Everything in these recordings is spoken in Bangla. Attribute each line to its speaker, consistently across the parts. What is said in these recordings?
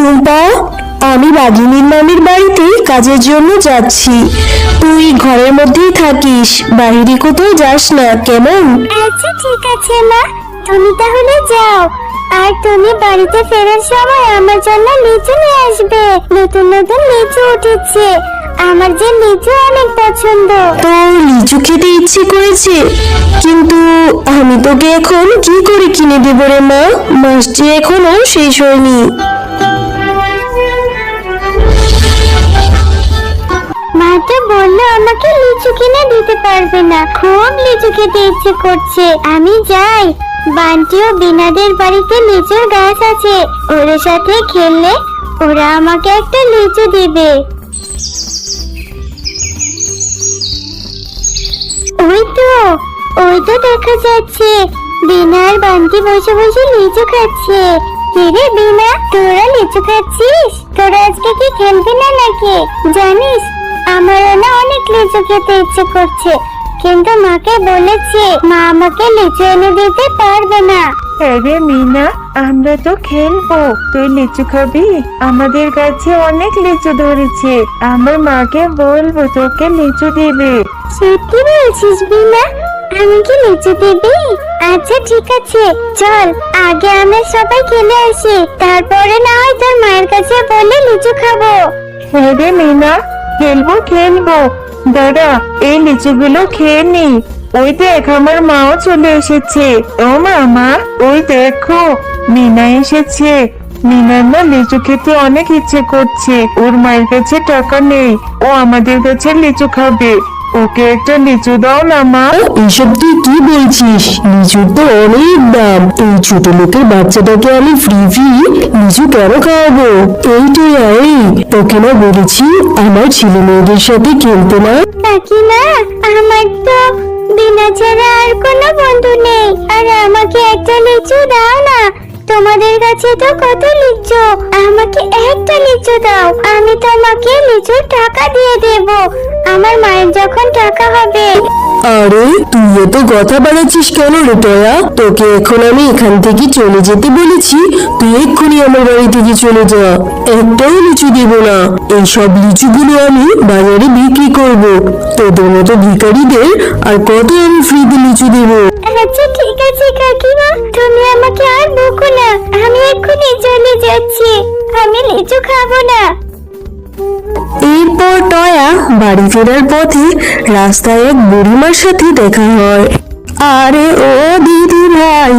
Speaker 1: টুম্পা আমি বাঘিনীর মামির বাড়িতে কাজের জন্য যাচ্ছি। তুই ঘরের মধ্যেই থাকিস বাইরে কোথাও যাস না কেমন?
Speaker 2: আচ্ছা ঠিক আছে মা। তুমি তাহলে যাও। আর তুমি বাড়িতে ফেরার সময় আমার জন্য লিচু নিয়ে আসবে। নতুন নতুন লিচু উঠেছে। আমার যে লিচু অনেক পছন্দ।
Speaker 1: তো লিচু খেতে ইচ্ছে করেছে কিন্তু আমি তোকে এখন কি করে কিনে দেবো রে মা? মাসটি এখনও শেষ হয়নি।
Speaker 2: পারবে না। খুব লিচু খেতে ইচ্ছে করছে। আমি যাই। বান্টি ও বিনাদের বাড়িতে লিচুর গাছ আছে। ওদের সাথে খেললে ওরা আমাকে একটা লিচু দিবে। ওই তো ওই তো দেখা যাচ্ছে। বিনা আর বসে বসে লিচু খাচ্ছে। কিরে বিনা, তোরা লিচু খাচ্ছিস? তোরা আজকে কি খেলবি না নাকি? জানিস, আমারও না লিচু খেতে ইচ্ছে করছে। কিন্তু মাকে বলেছে মা আমাকে লিচু এনে দিতে পারবে না।
Speaker 3: আরে মিনা আমরা তো খেলব। তুই লিচু খাবি? আমাদের কাছে অনেক লিচু ধরেছে। আমার মাকে বলব তোকে লিচু দিবে।
Speaker 2: সত্যি বলছিস বিনা আমি কি লিচু দিবি? আচ্ছা ঠিক আছে চল। আগে আমরা সবাই খেলে আসি। তারপরে না হয় তোর মায়ের কাছে বলে লিচু খাব।
Speaker 3: হ্যাঁ রে মিনা খেলব খেলব। দাদা, এই লিচুগুলো খেয়ে নি ওই দেখ, আমার মাও চলে এসেছে। ও মামা ওই দেখো, মিনা এসেছে। মিনার না লিচু খেতে অনেক ইচ্ছে করছে। ওর মায়ের কাছে টাকা নেই। ও আমাদের কাছে লিচু খাবে। ওকে একটা লিচু দাও না মা।
Speaker 1: এইসব তুই কি বলছিস? লিচুর তো অনেক দাম। এই ছোট লোকের বাচ্চাটাকে আমি ফ্রি ফ্রি লিচু কেন খাওয়াবো? এইটাই এই তোকে না বলেছি আমার ছেলে মেয়েদের সাথে খেলতে না।
Speaker 2: কাকিমা আমার তো বিনা ছাড়া আর কোনো বন্ধু নেই। আর আমাকে একটা লিচু দাও না। তোমাদের কাছে তো কত লিচু? আমাকে একটা লিচু দাও। আমি তোমাকে লিচুর টাকা দিয়ে দেব। আমার মায়ের যখন টাকা হবে।
Speaker 1: আরে তুই এত কথা বাড়াচ্ছিস কেন রে টয়া তোকে এখন আমি এখান থেকে চলে যেতে বলেছি। তুই এক্ষুনি আমার বাড়ি থেকে চলে যা। একটাও লিচু দেব না। এই সব লিচুগুলো আমি বাজারে বিক্রি করব। তোদের মতো ভিখারিদের আর কত আমি ফ্রিতে লিচু দেবো?
Speaker 2: আচ্ছা ঠিক আছে কাকিমা। তুমি আমাকে আর বকো না। আমি এক্ষুনি চলে যাচ্ছি। আমি লিচু খাব না।
Speaker 1: এরপর টয়া বাড়ি ফেরার পথে রাস্তায় এক বুড়িমার সাথে দেখা হয়। আরে ও দিদি ভাই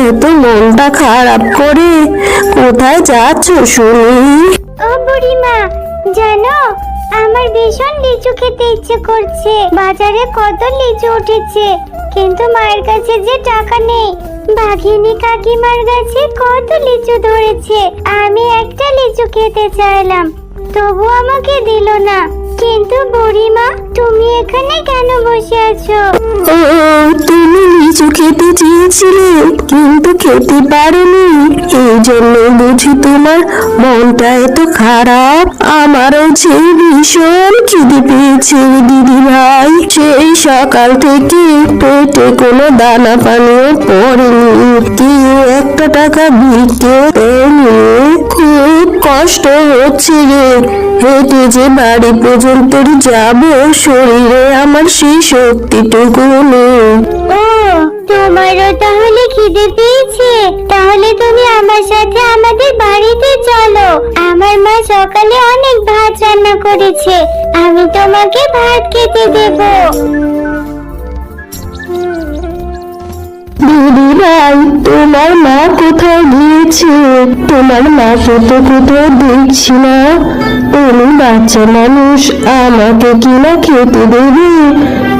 Speaker 1: এত মনটা খারাপ করে। কোথায় যাচ্ছ শুনি?
Speaker 2: ও বুড়িমা জানো আমার ভীষণ লিচু খেতে ইচ্ছে করছে। বাজারে কত লিচু উঠেছে কিন্তু মায়ের কাছে যে টাকা নেই। বাঘিনী কাকিমার গাছে কত লিচু ধরেছে। আমি একটা লিচু খেতে চাইলাম, তবু আমাকে দিল না। কিন্তু বুড়িমা, তুমি এখানে কেন বসে আছো?
Speaker 1: ও, তুমি লিচু খেতে চেয়েছিলে, কিন্তু খেতে পারোনি। এই জন্য বুঝি তোমার মনটা এত খারাপ। আমারও যে ভীষণ খিদে পেয়েছে দিদি ভাই সেই সকাল থেকে পেটে কোনো দানা পানিও পড়েনি। কেউ একটা টাকা ভিক্ষে দেয়নি খুব কষ্ট হচ্ছে রে। হেঁটে যে বাড়ি পর্যন্ত যাব, শরীরে আমার সেই শক্তিটুকু নেই।
Speaker 2: ও, তোমারও তাহলে খিদে পেয়েছে। তাহলে তুমি আমার সাথে আমাদের বাড়িতে চলো। আমার মা সকালে অনেক ভাত রান্না করেছে। আমি তোমাকে ভাত খেতে দেব।
Speaker 1: ভাই তোমার মা কোথায় গিয়েছে? তোমার মাকে তো কোথাও দেখছি না। উনি বাচ্চা মানুষ, আমাকে কিনা খেতে দেবে?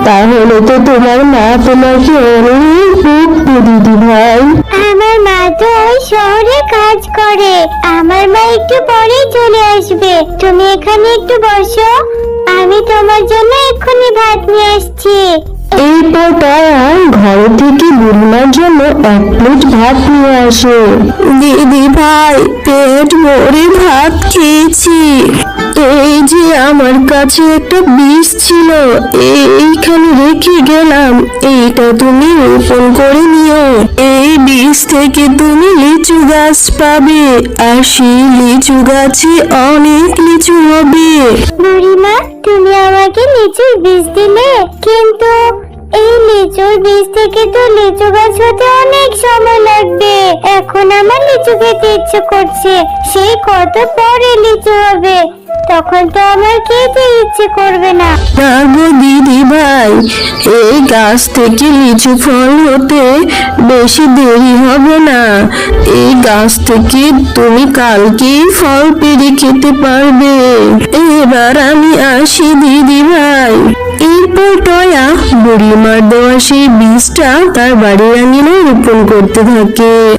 Speaker 1: তাহলে তো তোমার মা তোমাকে অনেক বকবে দিদি ভাই।
Speaker 2: আমার মা তো ওই শহরে কাজ করে। আমার মা একটু পরেই চলে আসবে। তুমি এখানে একটু বসো। আমি তোমার জন্য এক্ষুনি ভাত নিয়ে আসছি।
Speaker 1: এরপর তারা ঘর থেকে বুড়িমার জন্য এক প্লেট ভাত নিয়ে আসে। দিদি ভাই, পেট ভরে ভাত খেয়েছি। এই যে আমার কাছে একটা বীজ ছিল, এইখানে রেখে গেলাম। এইটা তুমি রোপণ করে নিও। এই বীজ থেকে তুমি লিচু গাছ পাবে, আর সেই লিচু গাছে অনেক লিচু হবে।
Speaker 2: বুড়িমা, তুমি আমাকে লিচুর বীজ দিলে, কিন্তু লিচুর বীজ থেকে তো লিচু গাছ হতে অনেক সময় লাগবে। এখন আমার লিচু খেতে ইচ্ছে করছে। সেই কত পরে লিচু হবে। তখন তো আমার খেতে ইচ্ছে করবে না।
Speaker 1: গো দিদি ভাই? এই গাছ থেকে লিচু ফল হতে বেশি দেরি হবে না। এই গাছ থেকে তুমি কালকেই ফল পেরে খেতে পারবে। এবার আমি আসি দিদি ভাই। এরপর টয়া বুড়িমার দেওয়া সেই বীজটা তার বাড়ির আঙিনায় রোপণ করতে থাকে।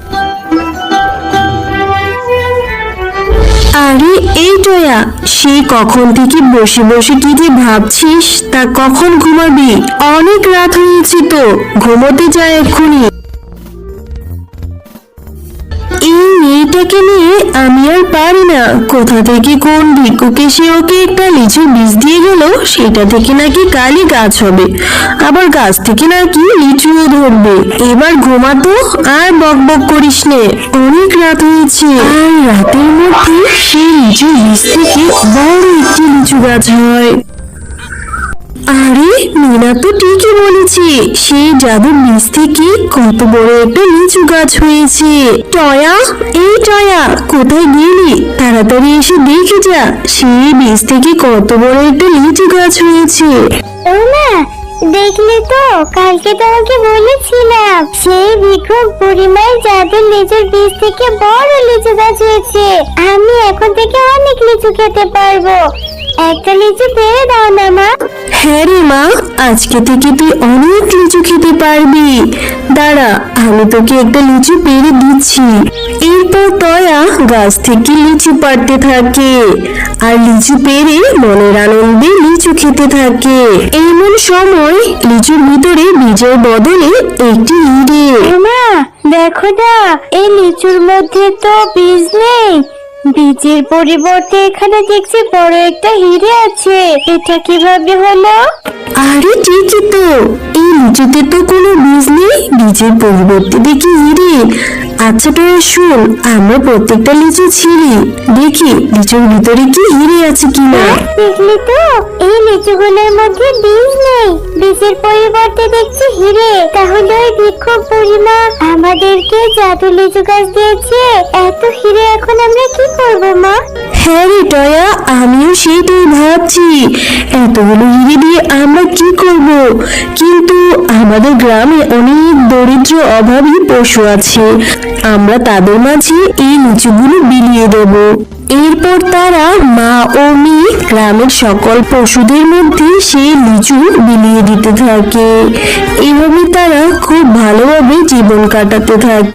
Speaker 1: আরে, এই টয়া, সে কখন থেকে বসে বসে কি যে ভাবছিস তা কখন ঘুমাবি? অনেক রাত হয়েছে তো, ঘুমোতে যায় এক্ষুনি। মেয়েটাকে নিয়ে আমি আর পারি না। কোথা থেকে কোন ভিক্ষুক এসে ওকে একটা লিচু বীজ দিয়ে গেল, সেটা থেকে নাকি কালই গাছ হবে। আবার গাছ থেকে নাকি লিচুও ধরবে। এবার ঘুমাতো আর বক বক করিস নে। অনেক রাত হয়েছে। আর রাতের মধ্যে সেই লিচু বীজ থেকে বড় একটি লিচু গাছ হয়। আরে, মিনা তো ঠিকই বলেছে। সেই জাদুর বীজ থেকে কত বড় একটা লিচু গাছ হয়েছে। টয়া, এই টয়া, কোথায় গেলি? তাড়াতাড়ি এসে দেখে যা সেই বীজ থেকে কত বড় একটা লিচু গাছ হয়েছে।
Speaker 2: ও মা, দেখলে তো, কালকে তোমাকে বলেছিলাম, সেই ভিক্ষুক বুড়িমায়ের জাদুর লিচুর বীজ থেকে বড় লিচু গাছ হয়েছে। আমি এখন থেকে অনেক লিচু খেতে পারব। একটা লিচু পেরে দাও না মা।
Speaker 1: হ্যাঁ রে মা আজকে থেকে তুই অনেক লিচু খেতে পারবি। দাঁড়া আমি তোকে একটা লিচু পেরে দিচ্ছি। এরপর তয়া গাছ থেকে লিচু পাড়তে থাকে। আর লিচু পেরে মনের আনন্দে লিচু খেতে থাকে। এমন সময় লিচুর ভিতরে বীজের বদলে একটি হিরে
Speaker 2: মা দেখো না এই লিচুর মধ্যে তো বীজ নেই। বীজের পরিবর্তে এখানে দেখছি বড় একটা হিরে আছে। এটা কীভাবে হলো?
Speaker 1: আরে ঠিকই তো। এই লিচুতে তো কোনো বীজ নেই। বীজের পরিবর্তে দেখি হিরে। আচ্ছা তো শোন আমরা প্রত্যেকটা লিচু ছিঁড়ি। দেখি লিচুর ভিতরে কি হিরে আছে কিনা?
Speaker 2: দেখলি তো? এই লিচুগুলোর মধ্যে বীজ নেই। বীজের পরিবর্তে দেখছি হিরে। তাহলে ওই ভিক্ষুক বুড়িমা আমাদেরকে জাদু লিচু গাছ দিয়েছে। এত হিরে এখন আমরা কি করব, মা?
Speaker 1: হ্যাঁ রে টয়া, আমিও সেইটাই ভাবছি। এতগুলো হিরে দিয়ে আমরা কি করব? কিন্তু আমাদের গ্রামে অনেক দরিদ্র অভাবী পশু আছে। আমরা তাদের মাঝে এই লিচুগুলো বিলিয়ে দেব। এরপর তারা মা ও মেয়ে গ্রামের সকল পশুদের মধ্যে সেই লিচু বিলিয়ে দিতে থাকে। এভাবে তারা খুব ভালোভাবে জীবন কাটাতে থাকে।